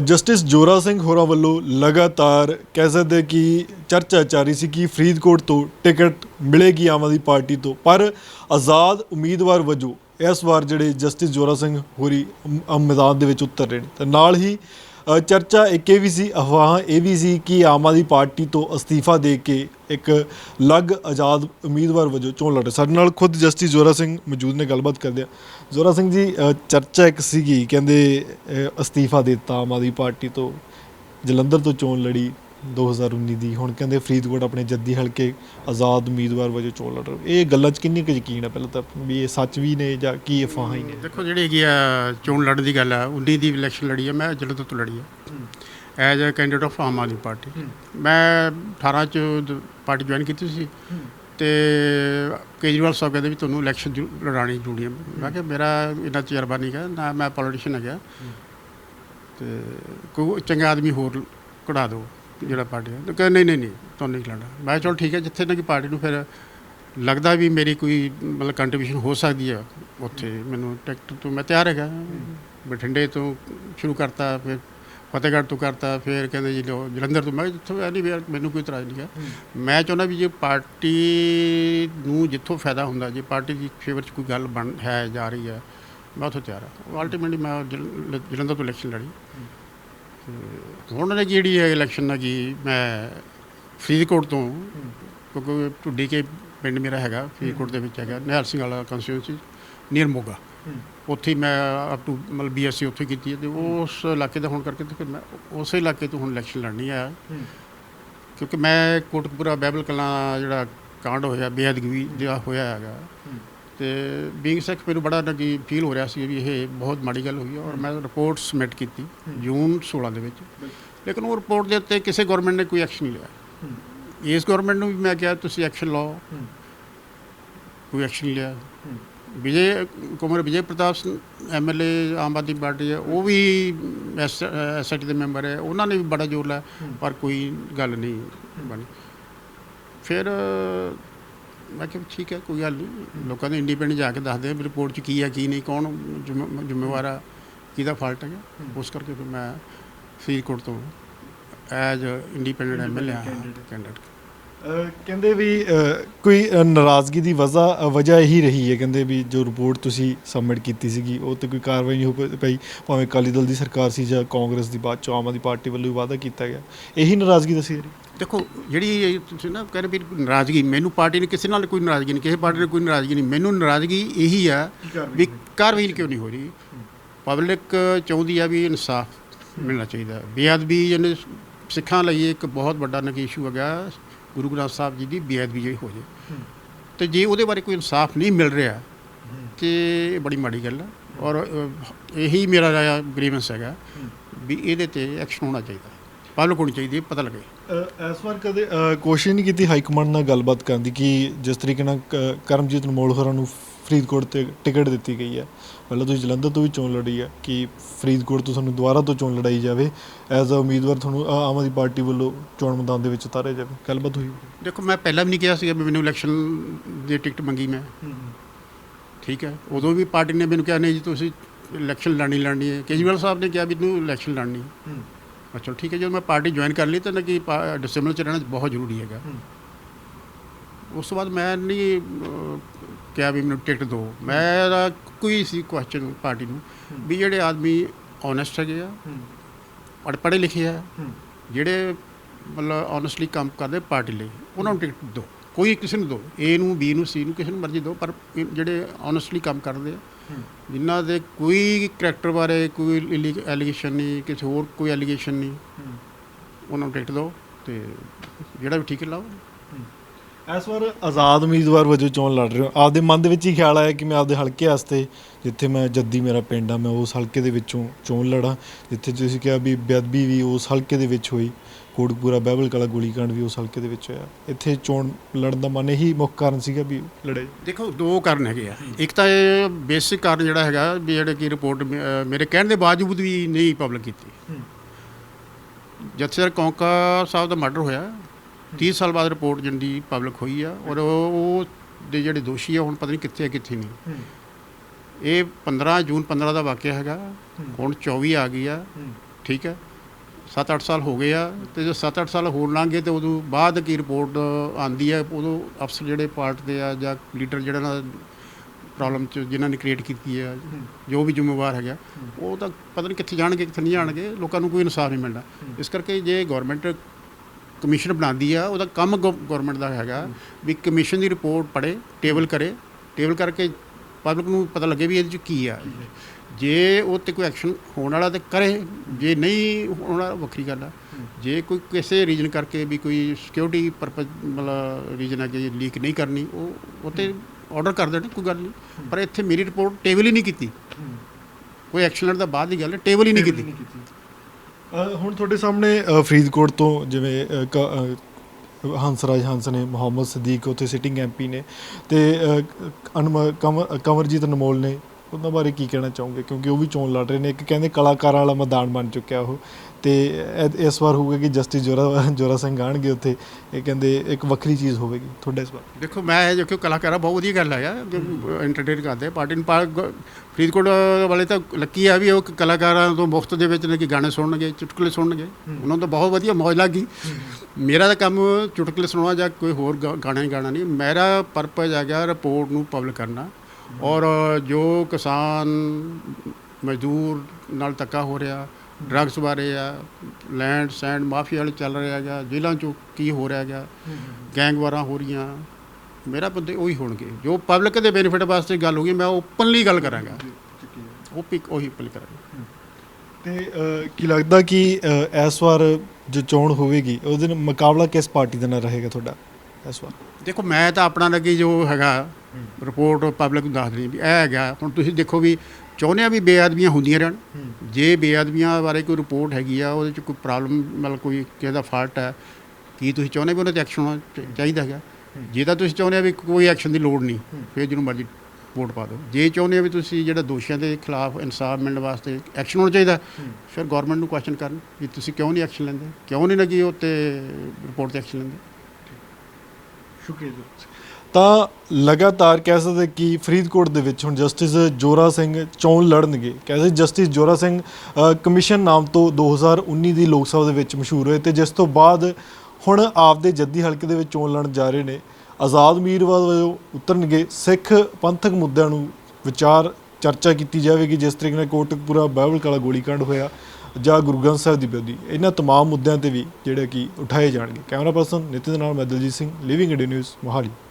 Justice ਜੋਰਾ ਸਿੰਘ ਹੋਰਾਂ ਵੱਲੋਂ ਲਗਾਤਾਰ ਕਹਿ ਸਕਦੇ ਕਿ ਚਰਚਾ ਚੱਲ ਸੀ ਕਿ ਫਰੀਦਕੋਟ ਤੋਂ ਟਿਕਟ ਮਿਲੇਗੀ ਆਮ ਆਦਮੀ ਪਾਰਟੀ ਤੋਂ। ਪਰ ਆਜ਼ਾਦ ਉਮੀਦਵਾਰ ਵਜੋਂ ਇਸ ਵਾਰ ਜਿਹੜੇ ਜਸਟਿਸ ਜੋਰਾ ਸਿੰਘ ਹੋਰੀ ਮੈਦਾਨ ਦੇ ਵਿੱਚ ਉਤਰ ਰਹੇ ਨੇ, ਤੇ ਨਾਲ ਹੀ ਚਰਚਾ ਇੱਕ ਇਹ ਵੀ ਸੀ, ਅਫਵਾਹ ਇਹ ਵੀ ਸੀ ਕਿ ਆਮ ਆਦਮੀ ਪਾਰਟੀ ਤੋਂ ਅਸਤੀਫਾ ਦੇ ਕੇ ਇੱਕ ਅਲੱਗ ਆਜ਼ਾਦ ਉਮੀਦਵਾਰ ਵਜੋਂ ਚੋਣ ਲੜ ਰਹੇ। ਸਾਡੇ ਨਾਲ ਖੁਦ ਜਸਟਿਸ ਜੋਰਾ ਸਿੰਘ ਮੌਜੂਦ ਨੇ, ਗੱਲਬਾਤ ਕਰਦੇ ਆ ਜ਼ੋਰਾ ਸਿੰਘ ਜੀ ਚਰਚਾ ਇੱਕ ਸੀਗੀ, ਕਹਿੰਦੇ ਅਸਤੀਫਾ ਦੇ ਦਿੱਤਾ ਆਮ ਆਦਮੀ ਪਾਰਟੀ ਤੋਂ, ਜਲੰਧਰ ਤੋਂ ਚੋਣ ਲੜੀ। 2019 ਦੀ। ਹੁਣ ਕਹਿੰਦੇ ਫਰੀਦਕੋਟ ਆਪਣੇ ਜੱਦੀ ਹਲਕੇ ਆਜ਼ਾਦ ਉਮੀਦਵਾਰ ਵਜੋਂ ਚੋਣ ਲੜ ਰਹੇ। ਇਹ ਗੱਲਾਂ 'ਚ ਕਿੰਨੀ ਕੁ ਯਕੀਨ ਹੈ ਪਹਿਲਾਂ ਤਾਂ ਵੀ ਇਹ ਸੱਚ ਵੀ ਨੇ ਜਾਂ ਕੀ ਅਫਵਾਹਾਂ ਹੀ ਨੇ? ਦੇਖੋ ਜਿਹੜੀ ਹੈਗੀ ਆ ਚੋਣ ਲੜਨ ਦੀ ਗੱਲ ਆ 19 ਦੀ ਇਲੈਕਸ਼ਨ ਲੜੀ ਆ ਮੈਂ ਜਲੰਧਰ ਤੋਂ ਲੜੀ ਆ। As a candidate of Aam Aadmi Party. ਮੈਂ 18 ਚ ਪਾਰਟੀ ਜੁਆਇਨ ਕੀਤੀ ਸੀ। ਤੇ ਕੇਜਰੀਵਾਲ ਸਾਹਿਬ ਕਹਿੰਦੇ ਵੀ ਤੁਹਾਨੂੰ ਇਲੈਕਸ਼ਨ ਲੜਾਉਣੀ ਜ਼ਰੂਰੀ ਹੈ ਮੈਂ ਕਿਹਾ ਮੇਰਾ ਇੰਨਾ ਤਜਰਬਾ ਨਹੀਂ ਗਾ ਨਾ ਮੈਂ ਪੋਲੀਟੀਸ਼ੀਅਨ ਹੈਗਾ। ਤੇ ਕੋਈ ਚੰਗਾ ਆਦਮੀ ਹੋਰ ਕਢਾ ਦਿਓ। ਜਿਹੜਾ ਪਾਰਟੀ ਹੈ ਤੇ ਕਹਿੰਦੇ ਨਹੀਂ ਨਹੀਂ ਨਹੀਂ ਤੁਹਾਨੂੰ ਨਹੀਂ ਲੜਨਾ ਮੈਂ ਚਲੋ ਠੀਕ ਹੈ ਜਿੱਥੇ ਨਾ ਕਿ ਪਾਰਟੀ ਨੂੰ ਫਿਰ ਲੱਗਦਾ ਵੀ ਮੇਰੀ ਕੋਈ ਮਤਲਬ ਕੰਟਰੀਬਿਊਸ਼ਨ ਹੋ ਸਕਦੀ ਹੈ ਉੱਥੇ ਮੈਨੂੰ ਟਿਕਟ ਤੋਂ ਮੈਂ ਤਿਆਰ ਹੈਗਾ। ਬਠਿੰਡੇ ਤੋਂ ਸ਼ੁਰੂ ਕਰਤਾ ਫਿਰ ਫਤਿਹਗੜ੍ਹ ਤੋਂ ਕਰਤਾ ਫਿਰ ਕਹਿੰਦੇ ਜੀ ਜਲੰਧਰ ਤੋਂ। ਮੈਂ ਜਿੱਥੋਂ ਐਨੀ ਵੀ ਮੈਨੂੰ ਕੋਈ ਇਤਰਾਜ਼ ਨਹੀਂ ਹੈ। ਮੈਂ ਚਾਹੁੰਦਾ ਵੀ ਜੇ ਪਾਰਟੀ ਨੂੰ ਜਿੱਥੋਂ ਫਾਇਦਾ ਹੁੰਦਾ ਜੇ ਪਾਰਟੀ ਦੀ ਫੇਵਰ 'ਚ ਕੋਈ ਗੱਲ ਬਣ ਹੈ ਜਾ ਰਹੀ ਹੈ ਮੈਂ ਉੱਥੇ ਤਿਆਰ ਹਾਂ ਅਲਟੀਮੇਟਲੀ ਮੈਂ ਜਲ- ਜਲੰਧਰ ਤੋਂ ਇਲੈਕਸ਼ਨ ਲੜੀ। ਹੁਣ ਨੇ ਜਿਹੜੀ ਹੈ ਇਲੈਕਸ਼ਨ ਹੈਗੀ ਮੈਂ ਫਰੀਦਕੋਟ ਤੋਂ, ਕਿਉਂਕਿ ਢੁੱਡੀ ਕੇ ਪਿੰਡ ਮੇਰਾ ਹੈਗਾ, ਫਰੀਦਕੋਟ ਦੇ ਵਿੱਚ ਹੈਗਾ, ਨਿਹਾਲ ਸਿੰਘ ਵਾਲਾ ਕੰਸਟੀਟਿਊਂਸੀ ਨੀਅਰ ਮੋਗਾ। ਉੱਥੇ ਮੈਂ ਅਪ ਟੂ ਮਤਲਬ ਬੀਐਸਸੀ ਉੱਥੇ ਕੀਤੀ ਹੈ ਤੇ ਉਸ ਇਲਾਕੇ ਦਾ ਹੋਣ ਕਰਕੇ ਤੇ ਫਿਰ ਮੈਂ ਉਸੇ ਇਲਾਕੇ ਤੋਂ ਹੁਣ ਇਲੈਕਸ਼ਨ ਲੜਨੀ ਆ ਕਿਉਂਕਿ ਮੈਂ ਕੋਟਕਪੂਰਾ ਬਾਈਬਲ ਕਲਾਂ ਜਿਹੜਾ ਕਾਂਡ ਹੋਇਆ ਬੇਅਦਗੀ ਜਿਹੜਾ ਹੋਇਆ ਹੈਗਾ। ਤੇ ਬੀਇੰਗ ਸਿੱਖ ਮੈਨੂੰ ਬੜਾ ਲੱਗੀ ਫੀਲ ਹੋ ਰਿਹਾ ਸੀ ਵੀ ਇਹ ਬਹੁਤ ਮਾੜੀ ਗੱਲ ਹੋਈ ਹੈ ਔਰ ਮੈਂ ਰਿਪੋਰਟ ਸਬਮਿਟ ਕੀਤੀ ਜੂਨ 16 ਦੇ ਵਿੱਚ। ਲੇਕਿਨ ਉਹ ਰਿਪੋਰਟ ਦੇ ਉੱਤੇ ਕਿਸੇ ਗਵਰਨਮੈਂਟ ਨੇ ਕੋਈ ਐਕਸ਼ਨ ਨਹੀਂ ਲਿਆ। ਇਸ ਗਵਰਨਮੈਂਟ ਨੂੰ ਵੀ ਮੈਂ ਕਿਹਾ ਤੁਸੀਂ ਐਕਸ਼ਨ ਲਓ। ਕੋਈ ਐਕਸ਼ਨ ਨਹੀਂ ਲਿਆ। ਵਿਜੇ ਕੁਮਾਰ ਵਿਜੇ ਪ੍ਰਤਾਪ ਸਿੰਘ ਐਮਐਲਏ ਆਮ ਆਦਮੀ ਪਾਰਟੀ ਹੈ ਉਹ ਵੀ ਐਸਐਟੀ ਦੇ ਮੈਂਬਰ ਹੈ। ਉਹਨਾਂ ਨੇ ਵੀ ਬੜਾ ਜ਼ੋਰ ਲਾਇਆ ਪਰ ਕੋਈ ਗੱਲ ਨਹੀਂ ਬਣੀ। ਫਿਰ ਮੈਂ ਕਿਹਾ ਠੀਕ ਹੈ ਕੋਈ ਗੱਲ ਨਹੀਂ। ਲੋਕਾਂ ਦੇ ਇੰਡੀਪੈਂਡੈਂਟ ਜਾ ਕੇ ਦੱਸਦੇ ਆ ਵੀ ਰਿਪੋਰਟ 'ਚ ਕੀ ਹੈ ਕੀ ਨਹੀਂ ਕੌਣ ਜ਼ਿੰਮੇ- ਜ਼ਿੰਮੇਵਾਰ ਆ ਕਿਹਦਾ ਫਾਲਟ ਹੈਗਾ। ਉਸ ਕਰਕੇ ਫਿਰ ਮੈਂ ਫਰੀਦਕੋਟ ਤੋਂ ਐਜ਼ ਇੰਡੀਪੈਂਡੈਂਟ ਐਮਐਲਏ ਆ ਕੈਂਡੀਡੇਟ ਕਹਿੰਦੇ ਵੀ ਕੋਈ ਨਾਰਾਜ਼ਗੀ ਦੀ ਵਜ੍ਹਾ ਵਜ੍ਹਾ ਇਹੀ ਰਹੀ ਹੈ, ਕਹਿੰਦੇ ਵੀ ਜੋ ਰਿਪੋਰਟ ਤੁਸੀਂ ਸਬਮਿਟ ਕੀਤੀ ਸੀਗੀ, ਉਹ ਤੇ ਕੋਈ ਕਾਰਵਾਈ ਨਹੀਂ ਹੋ ਪਈ। ਭਾਵੇਂ ਅਕਾਲੀ ਦਲ ਦੀ ਸਰਕਾਰ ਸੀ ਜਾਂ ਕਾਂਗਰਸ ਦੀ ਬਾਅਦ ਚੋਂ ਆਮ ਆਦਮੀ ਪਾਰਟੀ ਵੱਲੋਂ ਵੀ ਵਾਅਦਾ ਕੀਤਾ ਗਿਆ। ਇਹੀ ਨਾਰਾਜ਼ਗੀ ਦੱਸੀ ਜਾ ਰਹੀ ਦੇਖੋ, ਜਿਹੜੀ ਤੁਸੀਂ ਨਾ ਕਹਿੰਦੇ ਵੀ ਨਾਰਾਜ਼ਗੀ, ਮੈਨੂੰ ਪਾਰਟੀ ਨੇ ਕਿਸੇ ਨਾਲ ਕੋਈ ਨਾਰਾਜ਼ਗੀ ਨਹੀਂ, ਕਿਸੇ ਪਾਰਟੀ ਨਾਲ ਕੋਈ ਨਾਰਾਜ਼ਗੀ ਨਹੀਂ। ਮੈਨੂੰ ਨਾਰਾਜ਼ਗੀ ਇਹੀ ਆ ਵੀ ਕਾਰਵਾਈ ਕਿਉਂ ਨਹੀਂ ਹੋ ਰਹੀ? ਪਬਲਿਕ ਚਾਹੁੰਦੀ ਆ ਵੀ ਇਨਸਾਫ ਮਿਲਣਾ ਚਾਹੀਦਾ। ਬੇਅਦਬੀ, ਜਿਹਨੇ ਸਿੱਖਾਂ ਲਈ ਇੱਕ ਬਹੁਤ ਵੱਡਾ ਨਕੀ ਇਸ਼ੂ ਹੈਗਾ ਗੁਰੂ ਗ੍ਰੰਥ ਸਾਹਿਬ ਜੀ ਦੀ ਬੇਅਦਬੀ ਜਿਹੜੀ ਹੋ ਜੇ। ਤੇ ਜੇ ਉਹਦੇ ਬਾਰੇ ਕੋਈ ਇਨਸਾਫ ਨਹੀਂ ਮਿਲ ਰਿਹਾ ਤੇ ਇਹ ਬੜੀ ਮਾੜੀ ਗੱਲ ਹੈ ਔਰ ਇਹੀ ਮੇਰਾ ਗ੍ਰੀਵੈਂਸ ਹੈਗਾ ਵੀ ਇਹਦੇ ਤੇ ਐਕਸ਼ਨ ਹੋਣਾ ਚਾਹੀਦਾ। ਪਬਲਿਕ ਹੋਣੀ ਚਾਹੀਦੀ ਹੈ ਪਤਾ ਲੱਗੇ। ਇਸ ਵਾਰ ਕਦੇ ਕੋਸ਼ਿਸ਼ ਨਹੀਂ ਕੀਤੀ ਹਾਈ ਕਮਾਂਡ ਨਾਲ ਗੱਲਬਾਤ ਕਰਨ ਦੀ ਕਿ ਜਿਸ ਤਰੀਕੇ ਨਾਲ ਕਰਮਜੀਤ ਅਨਮੋਲ ਹੋਰਾਂ ਨੂੰ ਫਰੀਦਕੋਟ ਤੇ ਟਿਕਟ ਦਿੱਤੀ ਗਈ ਹੈ। ਪਹਿਲਾਂ ਤੁਸੀਂ ਜਲੰਧਰ ਤੋਂ ਵੀ ਚੋਣ ਲੜੀ ਹੈ ਕਿ ਫਰੀਦਕੋਟ ਤੋਂ ਤੁਹਾਨੂੰ ਦੁਬਾਰਾ ਤੋਂ ਚੋਣ ਲੜਾਈ ਜਾਵੇ ਐਜ਼ ਅ ਉਮੀਦਵਾਰ ਤੁਹਾਨੂੰ ਆਮ ਆਦਮੀ ਪਾਰਟੀ ਵੱਲੋਂ ਚੋਣ ਮੈਦਾਨ ਦੇ ਵਿੱਚ ਉਤਾਰਿਆ ਜਾਵੇ। ਗੱਲਬਾਤ ਹੋਈ ਦੇਖੋ ਮੈਂ ਪਹਿਲਾਂ ਵੀ ਨਹੀਂ ਕਿਹਾ ਸੀਗਾ ਵੀ ਮੈਨੂੰ ਇਲੈਕਸ਼ਨ ਦੀ ਟਿਕਟ ਮੰਗੀ ਮੈਂ। ਠੀਕ ਹੈ। ਉਦੋਂ ਵੀ ਪਾਰਟੀ ਨੇ ਮੈਨੂੰ ਕਿਹਾ ਨਹੀਂ ਜੀ ਤੁਸੀਂ ਇਲੈਕਸ਼ਨ ਲੜਨੀ ਲੜਨੀ ਹੈ। ਕੇਜਰੀਵਾਲ ਸਾਹਿਬ ਨੇ ਕਿਹਾ ਵੀ ਤੂੰ ਇਲੈਕਸ਼ਨ ਲੜਨੀ ਅੱਛਾ ਠੀਕ ਹੈ ਜਦੋਂ ਮੈਂ ਪਾਰਟੀ ਜੁਆਇਨ ਕਰ ਲਈ ਤਾਂ ਨਾ ਕਿ ਡਿਸਪਲਿਨ ਚ ਰਹਿਣਾ ਬਹੁਤ ਜ਼ਰੂਰੀ ਹੈਗਾ। ਉਸ ਤੋਂ ਬਾਅਦ ਮੈਂ ਨਹੀਂ ਅਹ, ਕਿਹਾ ਵੀ ਮੈਨੂੰ ਟਿਕਟ ਦਿਓ। ਮੇਰਾ ਕੋਈ ਸੀ ਕੁਐਸਚਨ ਪਾਰਟੀ ਨੂੰ ਵੀ ਜਿਹੜੇ ਆਦਮੀ ਓਨੈਸਟ ਹੈਗੇ ਆ ਪੜ੍ਹ ਪੜ੍ਹੇ ਲਿਖੇ ਆ ਜਿਹੜੇ ਮਤਲਬ ਓਨੈਸਟਲੀ ਕੰਮ ਕਰਦੇ ਪਾਰਟੀ ਲਈ ਉਹਨਾਂ ਨੂੰ ਟਿਕਟ ਦਿਓ। ਕੋਈ ਕਿਸੇ ਨੂੰ ਦਿਓ। ਏ ਨੂੰ ਬੀ ਨੂੰ ਸੀ ਨੂੰ ਕਿਸੇ ਨੂੰ ਮਰਜ਼ੀ ਦਿਓ ਪਰ ਜਿਹੜੇ ਓਨੈਸਟਲੀ ਕੰਮ ਕਰਦੇ ਆ ਜਿਨ੍ਹਾਂ ਦੇ ਕੋਈ ਕਰੈਕਟਰ ਬਾਰੇ ਕੋਈ ਐਲੀਗੇਸ਼ਨ ਨਹੀਂ ਕਿਸੇ ਹੋਰ ਕੋਈ ਐਲੀਗੇਸ਼ਨ ਨਹੀਂ ਉਹਨਾਂ ਨੂੰ ਟਿਕਟ ਦਿਓ ਤੇ ਜਿਹੜਾ ਵੀ ਠੀਕ ਲਾਓ। ਇਸ ਵਾਰ ਆਜ਼ਾਦ ਉਮੀਦਵਾਰ ਵਜੋਂ ਚੋਣ ਲੜ ਰਹੇ ਹੋ। ਆਪਦੇ ਮਨ ਦੇ ਵਿੱਚ ਹੀ ਖਿਆਲ ਆਇਆ ਕਿ ਮੈਂ ਆਪਦੇ ਹਲਕੇ ਵਾਸਤੇ ਜਿੱਥੇ ਮੈਂ ਜੱਦੀ ਮੇਰਾ ਪਿੰਡ ਆ ਮੈਂ ਉਸ ਹਲਕੇ ਦੇ ਵਿੱਚੋਂ ਚੋਣ ਲੜਾਂ ਜਿੱਥੇ ਤੁਸੀਂ ਕਿਹਾ ਵੀ ਬੇਅਦਬੀ ਵੀ ਉਸ ਹਲਕੇ ਦੇ ਵਿੱਚ ਹੋਈ। ਕੋਟਕਪੂਰਾ ਬਾਈਬਲ ਕਲਾ ਗੋਲੀकांड ਵੀ ਉਸ ਹਲਕੇ ਦੇ ਵਿੱਚ ਹੋਇਆ। ਇੱਥੇ ਚੋਣ ਲੜਨ ਦਾ ਮਨ ਇਹੀ ਮੁੱਖ ਕਾਰਨ ਸੀਗਾ ਵੀ ਲੜੇ ਦੇਖੋ ਦੋ ਕਾਰਨ ਹੈਗੇ ਆ। ਇੱਕ ਤਾਂ ਇਹ ਬੇਸਿਕ ਕਾਰਨ ਜਿਹੜਾ ਹੈਗਾ ਵੀ ਜਿਹੜੇ ਕਿ ਰਿਪੋਰਟ ਮੇਰੇ ਕਹਿਣ ਦੇ ਬਾਵਜੂਦ ਵੀ ਨਹੀਂ ਪਬਲਿਕ ਕੀਤੀ। ਜਦ ਸਰ ਕੌਂਕਾ ਸਾਹਿਬ ਦਾ ਮਰਡਰ ਹੋਇਆ 30 ਸਾਲ ਬਾਅਦ ਰਿਪੋਰਟ ਜੰਦੀ ਪਬਲਿਕ ਹੋਈ ਆ ਔਰ ਉਹ ਉਹ ਦੇ ਜਿਹੜੇ ਦੋਸ਼ੀ ਆ ਹੁਣ ਪਤਾ ਨਹੀਂ ਕਿੱਥੇ ਆ ਕਿੱਥੇ ਨਹੀਂ। ਇਹ 15 ਜੂਨ 15 ਦਾ ਵਾਕਿਆ ਹੈਗਾ। ਹੁਣ 24 ਆ ਗਈ ਆ। ਠੀਕ ਹੈ 7-8 ਸਾਲ ਹੋ ਗਏ ਆ ਤੇ ਜੋ 7-8 ਸਾਲ ਹੋਰ ਲੰਘ ਤੇ ਉਦੋਂ ਬਾਅਦ ਕੀ ਰਿਪੋਰਟ ਆਂਦੀ ਹੈ ਉਦੋਂ ਅਫਸਰ ਜਿਹੜੇ ਪਾਰਟ ਦੇ ਆ ਜਾਂ ਲੀਡਰ ਜਿਹੜਾ ਨਾ ਪ੍ਰੋਬਲਮ ਚ ਜਿਨ੍ਹਾਂ ਨੇ ਕ੍ਰੀਏਟ ਕੀਤੀ ਹੈ। ਜੋ ਵੀ ਜ਼ਿੰਮੇਵਾਰ ਹੈਗਾ ਉਹ ਤਾਂ ਪਤਾ ਨਹੀਂ ਕਿੱਥੇ ਜਾਣਗੇ ਕਿੱਥੇ ਨਹੀਂ ਜਾਣਗੇ। ਲੋਕਾਂ ਨੂੰ ਕੋਈ ਇਨਸਾਫ ਨਹੀਂ ਮਿਲਦਾ ਇਸ ਕਰਕੇ ਜੇ ਗਵਰਨਮੈਂਟ ਕਮਿਸ਼ਨ ਬਣਾਉਂਦੀ ਆ ਉਹਦਾ ਕੰਮ ਗਵਰਨਮੈਂਟ ਦਾ ਹੈਗਾ ਵੀ ਕਮਿਸ਼ਨ ਦੀ ਰਿਪੋਰਟ ਪੜ੍ਹੇ ਟੇਬਲ ਕਰੇ। ਟੇਬਲ ਕਰਕੇ ਪਬਲਿਕ ਨੂੰ ਪਤਾ ਲੱਗੇ ਵੀ ਇਹਦੇ ਚ ਕੀ ਆ। ਜੇ ਉਹ ਤੇ ਕੋਈ ਐਕਸ਼ਨ ਹੋਣ ਵਾਲਾ ਤੇ ਕਰੇ ਜੇ ਨਹੀਂ ਹੋਣ ਵਾਲਾ ਵੱਖਰੀ ਗੱਲ ਆ। ਜੇ ਕੋਈ ਕਿਸੇ ਰੀਜਨ ਕਰਕੇ ਵੀ ਕੋਈ ਸਿਕਿਉਰਿਟੀ ਪਰਪਸ ਮਤਲਬ ਰੀਜਨ ਹੈ ਕਿ ਲੀਕ ਨਹੀਂ ਕਰਨੀ ਉਹ ਉਹ ਤੇ ਆਰਡਰ ਕਰ ਦੇਣ ਕੋਈ ਗੱਲ ਨਹੀਂ। ਪਰ ਇੱਥੇ ਮੇਰੀ ਰਿਪੋਰਟ ਟੇਬਲ ਹੀ ਨਹੀਂ ਕੀਤੀ। ਕੋਈ ਐਕਸ਼ਨ ਲੈਣ ਦਾ ਬਾਅਦ ਦੀ ਗੱਲ ਹੈ ਟੇਬਲ ਹੀ ਨਹੀਂ ਕੀਤੀ। ਹੁਣ ਤੁਹਾਡੇ ਸਾਹਮਣੇ ਫਰੀਦਕੋਟ ਤੋਂ ਜਿਵੇਂ ਕ- ਅ, ਹੰਸਰਾਜ ਹੰਸ ਨੇ ਮੁਹੰਮਦ ਸਦੀਕ ਉੱਥੇ ਸਿਟਿੰਗ ਐਮਪੀ ਨੇ ਤੇ ਅ, ਅਨਮ- ਕੰਵਰ- ਕੰਵਰਜੀਤ ਅਨਮੋਲ ਨੇ ਉਹਨਾਂ ਬਾਰੇ ਕੀ ਕਹਿਣਾ ਚਾਹੋਗੇ? ਕਿਉਂਕਿ ਉਹ ਵੀ ਚੋਣ ਲੜ ਰਹੇ ਨੇ। ਇੱਕ ਕਹਿੰਦੇ ਕਲਾਕਾਰਾਂ ਵਾਲਾ ਮੈਦਾਨ ਬਣ ਚੁੱਕਿਆ ਉਹ। ਤੇ ਇਹ- ਇਸ ਵਾਰ ਹੋਊਗਾ ਕਿ ਜਸਟਿਸ ਜੋਰਾ ਜੋਰਾ ਸਿੰਘ ਆਣਗੇ ਉੱਥੇ। ਇਹ ਕਹਿੰਦੇ ਇੱਕ ਵੱਖਰੀ ਚੀਜ਼ ਹੋਵੇਗੀ। ਤੁਹਾਡਾ ਇਸ ਵਾਰ? ਦੇਖੋ ਮੈਂ ਇਹ ਜੋ ਕਿ ਕਲਾਕਾਰ ਆ ਬਹੁਤ ਵਧੀਆ ਗੱਲ ਹੈਗਾ ਐਂਟਰਟੇਨ ਕਰਦੇ ਆ। ਪਾਰਟੀ ਨੂੰ ਪਾ- ਗ- ਫਰੀਦਕੋਟ ਵਾਲੇ ਤਾਂ ਲੱਕੀ ਆ ਵੀ ਉਹ ਕਲਾਕਾਰਾਂ ਤੋਂ ਮੁਫਤ ਦੇ ਵਿੱਚ ਨੇ ਕਿ ਗਾਣੇ ਸੁਣਨਗੇ ਚੁਟਕਲੇ ਸੁਣਨਗੇ। ਉਹਨਾਂ ਨੂੰ ਤਾਂ ਬਹੁਤ ਵਧੀਆ ਮੌਜ ਲੱਗੀ। ਮੇਰਾ ਤਾਂ ਕੰਮ ਚੁਟਕਲੇ ਸੁਣਾਉਣਾ ਜਾਂ ਕੋਈ ਹੋਰ ਗਾ- ਗਾਣਾ ਹੀ ਗਾਣਾ ਨਹੀਂ। ਮੇਰਾ ਪਰਪਸ ਹੈਗਾ ਰਿਪੋਰਟ ਨੂੰ ਪਬਲਿਕ ਕਰਨਾ। ਔਰ ਜੋ ਕਿਸਾਨ ਮਜ਼ਦੂਰ ਨਾਲ ਧੱਕਾ ਹੋ ਰਿਹਾ ਡਰੱਗਸ ਬਾਰੇ ਆ ਲੈਂਡ ਸੈਂਡ ਮਾਫੀਆ ਵਾਲੇ ਚੱਲ ਰਿਹਾ ਹੈਗਾ, ਜੇਲ੍ਹਾਂ 'ਚੋਂ ਕੀ ਹੋ ਰਿਹਾ ਹੈਗਾ ਗੈਂਗਵਾਰਾਂ ਹੋ ਰਹੀਆਂ, ਮੇਰਾ ਬੰਦੇ ਉਹੀ ਹੋਣਗੇ। ਜੋ ਪਬਲਿਕ ਦੇ ਬੈਨੀਫਿਟ ਵਾਸਤੇ ਗੱਲ ਹੋਗੀ ਮੈਂ ਓਪਨਲੀ ਗੱਲ ਕਰਾਂਗਾ। ਉਹ ਪਿਕ ਉਹੀ ਓਪਨਲੀ ਕਰਾਂਗਾ। ਤੇ ਕੀ ਲੱਗਦਾ ਕਿ ਇਸ ਵਾਰ ਜੋ ਚੋਣ ਹੋਵੇਗੀ, ਉਹਦੇ ਨਾਲ ਮੁਕਾਬਲਾ ਕਿਸ ਪਾਰਟੀ ਦੇ ਨਾਲ ਰਹੇਗਾ ਤੁਹਾਡਾ? ਇਸ ਵਾਰ ਦੇਖੋ, ਮੈਂ ਤਾਂ ਆਪਣਾ ਲੱਗੀ ਜੋ ਹੈਗਾ ਰਿਪੋਰਟ ਪਬਲਿਕ ਨੂੰ ਦੱਸ ਦੇਣੀ ਵੀ ਇਹ ਹੈਗਾ। ਹੁਣ ਤੁਸੀਂ ਦੇਖੋ ਵੀ ਚਾਹੁੰਦੇ ਆ ਵੀ ਬੇਅਦਬੀਆਂ ਹੁੰਦੀਆਂ ਰਹਿਣ। ਜੇ ਬੇਅਦਬੀਆਂ ਬਾਰੇ ਕੋਈ ਰਿਪੋਰਟ ਹੈਗੀ ਆ, ਉਹਦੇ ਚ ਕੋਈ ਪ੍ਰੋਬਲਮ ਮਤਲਬ ਕੋਈ ਕਿਸੇ ਦਾ ਫਾਲਟ ਹੈ, ਕੀ ਤੁਸੀਂ ਚਾਹੁੰਦੇ ਵੀ ਉਹਨਾਂ ਤੇ ਐਕਸ਼ਨ ਹੋਣਾ ਚ- ਚਾਹੀਦਾ ਹੈਗਾ? ਜੇ ਤਾਂ ਤੁਸੀਂ ਚਾਹੁੰਦੇ ਆ ਵੀ ਕੋਈ ਐਕਸ਼ਨ ਦੀ ਲੋੜ ਨਹੀਂ, ਫਿਰ ਜਿਹਨੂੰ ਮਰਜ਼ੀ ਵੋਟ ਪਾ ਦਿਓ। ਜੇ ਚਾਹੁੰਦੇ ਆ ਵੀ ਤੁਸੀਂ ਜਿਹੜਾ ਦੋਸ਼ੀਆਂ ਦੇ ਖਿਲਾਫ ਇਨਸਾਫ ਮਿਲਣ ਵਾਸਤੇ ਐਕਸ਼ਨ ਹੋਣਾ ਚਾਹੀਦਾ, ਫਿਰ ਗਵਰਨਮੈਂਟ ਨੂੰ ਕੁਐਸਚਨ ਕਰਨ ਵੀ ਤੁਸੀਂ ਕਿਉਂ ਨਹੀਂ ਐਕਸ਼ਨ ਲੈਂਦੇ? ਕਿਉਂ ਨਹੀਂ ਲੱਗੀ ਉਹ ਤੇ ਰਿਪੋਰਟ ਤੇ ਐਕਸ਼ਨ ਲੈਂਦੇ? ਸ਼ੁਕਰੀਆ ਜੀ। ਤਾਂ ਲਗਾਤਾਰ ਕਹਿ ਸਕਦੇ ਕਿ ਫਰੀਦਕੋਟ ਦੇ ਵਿੱਚ ਹੁਣ ਜਸਟਿਸ ਜੋਰਾ ਸਿੰਘ ਚੋਣ ਲੜਨਗੇ। ਕਹਿੰਦੇ ਜਸਟਿਸ ਜੋਰਾ ਸਿੰਘ ਕਮਿਸ਼ਨ ਨਾਮ ਤੋਂ 2019 ਦੀ ਲੋਕ ਸਭਾ ਦੇ ਵਿੱਚ ਮਸ਼ਹੂਰ ਹੋਏ ਤੇ ਜਿਸ ਤੋਂ ਬਾਅਦ ਹੁਣ ਆਪਦੇ ਜੱਦੀ ਹਲਕੇ ਦੇ ਵਿੱਚ ਚੋਣ ਲੜਨ ਜਾ ਰਹੇ ਨੇ। ਆਜ਼ਾਦ ਉਮੀਦਵਾਰ ਵਜੋਂ ਉਤਰਨਗੇ। ਸਿੱਖ ਪੰਥਕ ਮੁੱਦਿਆਂ ਨੂੰ ਵਿਚਾਰ, ਚਰਚਾ ਕੀਤੀ ਜਾਵੇਗੀ, ਜਿਸ ਤਰੀਕੇ ਨਾਲ ਕੋਟਕਪੂਰਾ ਬਾਈਬਲ ਕਾਲਾ ਗੋਲੀकांड ਹੋਇਆ। ਜਾਂ ਗੁਰੂ ਗ੍ਰੰਥ ਸਾਹਿਬ ਦੀ ਬੇਦੀ ਇਹਨਾਂ तमाम ਮੁੱਦਿਆਂ ਤੇ ਵੀ ਜਿਹੜੇ ਕਿ ਉਠਾਏ ਜਾਣਗੇ ਕੈਮਰਾ ਪਰਸਨ ਨਿਤਿਨ ਨਾਲ ਮੈਂ Daljit Singh living India News Mohali